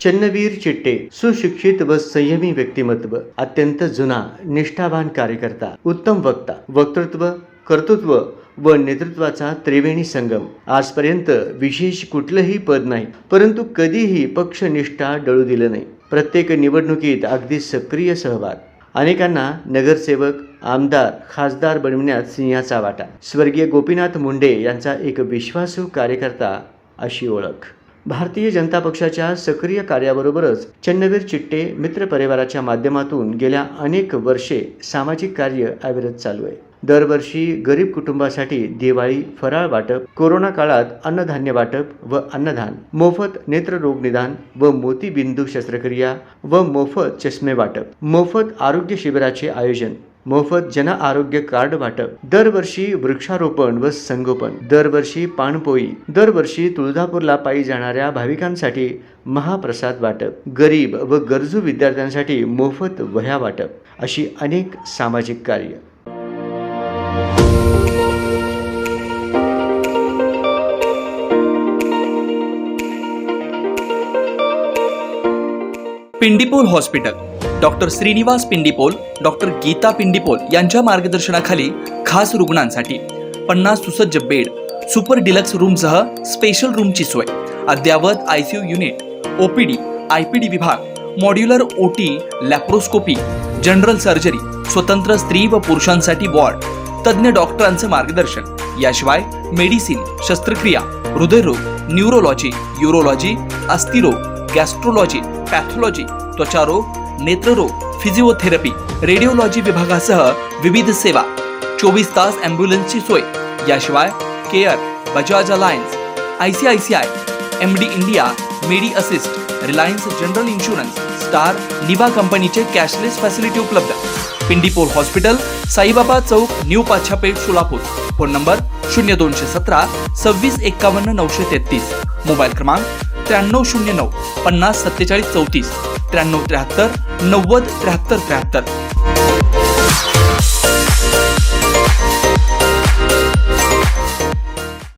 चन्नवीर चिट्टे सुशिक्षित व संयमी व्यक्तिमत्व अत्यंत जुना निष्ठावान कार्यकर्ता उत्तम वक्ता वक्तृत्व कर्तृत्व व नेतृत्वाचा त्रिवेणी संगम. आजपर्यंत विशेष कुठलंही पद नाही परंतु कधीही पक्षनिष्ठा डळू दिलं नाही. प्रत्येक निवडणुकीत अगदी सक्रिय सहभाग. अनेकांना नगरसेवक आमदार खासदार बनविण्यात सिंहाचा वाटा. स्वर्गीय गोपीनाथ मुंडे यांचा एक विश्वासू कार्यकर्ता अशी ओळख. भारतीय जनता पक्षाच्या सक्रिय कार्याबरोबरच चन्नवीर चिट्टे मित्र परिवाराच्या माध्यमातून गेल्या अनेक वर्षे सामाजिक कार्य अविरत चालू आहे. दरवर्षी गरीब कुटुंबासाठी दिवाळी फराळ वाटप कोरोना काळात अन्नधान्य वाटप व अन्नदान मोफत नेत्ररोग निदान व मोतीबिंदू शस्त्रक्रिया व मोफत चष्मे वाटप मोफत आरोग्य शिबिराचे आयोजन मोफत जन आरोग्य कार्ड वाटप. दरवर्षी वृक्षारोपण व संगोपन. दरवर्षी पाणपोई. दरवर्षी तुळजापूरला पायी जाणाऱ्या भाविकांसाठी महाप्रसाद वाटप. गरीब व गरजू विद्यार्थ्यांसाठी मोफत वह्या वाटप. अशी अनेक सामाजिक कार्य. Pindipur hospital. Doctor Srinivas Pindipol doctor Geeta Pindipol यांच्या मार्गदर्शनाखाली खास रुग्णांसाठी पन्नास सुसज्ज बेड सुपर डिलक्स रूमसह स्पेशल रूमची सोय अद्ययावत I C U unit OPD I P D विभाग modular O T laparoscopy general surgery स्वतंत्र स्त्री व पुरुषांसाठी वॉर्ड तज्ज्ञ डॉक्टरांचं मार्गदर्शन. याशिवाय मेडिसिन शस्त्रक्रिया हृदयरोग न्यूरोलॉजी युरोलॉजी अस्थिरोग गॅस्ट्रोलॉजी पॅथॉलॉजी त्वचारोग नेत्ररोग फिजिओथेरपी रेडिओलॉजी विभागासह विविध सेवा चोवीस तास ॲम्ब्युलन्सची सोय. याशिवाय Care Bajaj Allianz I C I C I M D India Medi Assist Reliance general insurance Star Niva कंपनीचे कॅशलेस फॅसिलिटी उपलब्ध. पिंडीपोल हॉस्पिटल साईबाबा चौक new Pachhapeth Solapur. Phone number शून्य दोनशे सतरा सव्वीस एक्कावन्न नऊशे तेहतीस. मोबाईल क्रमांक त्र्याण्णव शून्य नऊ पन्नास सत्तेचाळीस चौतीस. त्र्याण्णव त्र्याहत्तर नव्वद त्र्याहत्तर त्र्याहत्तर.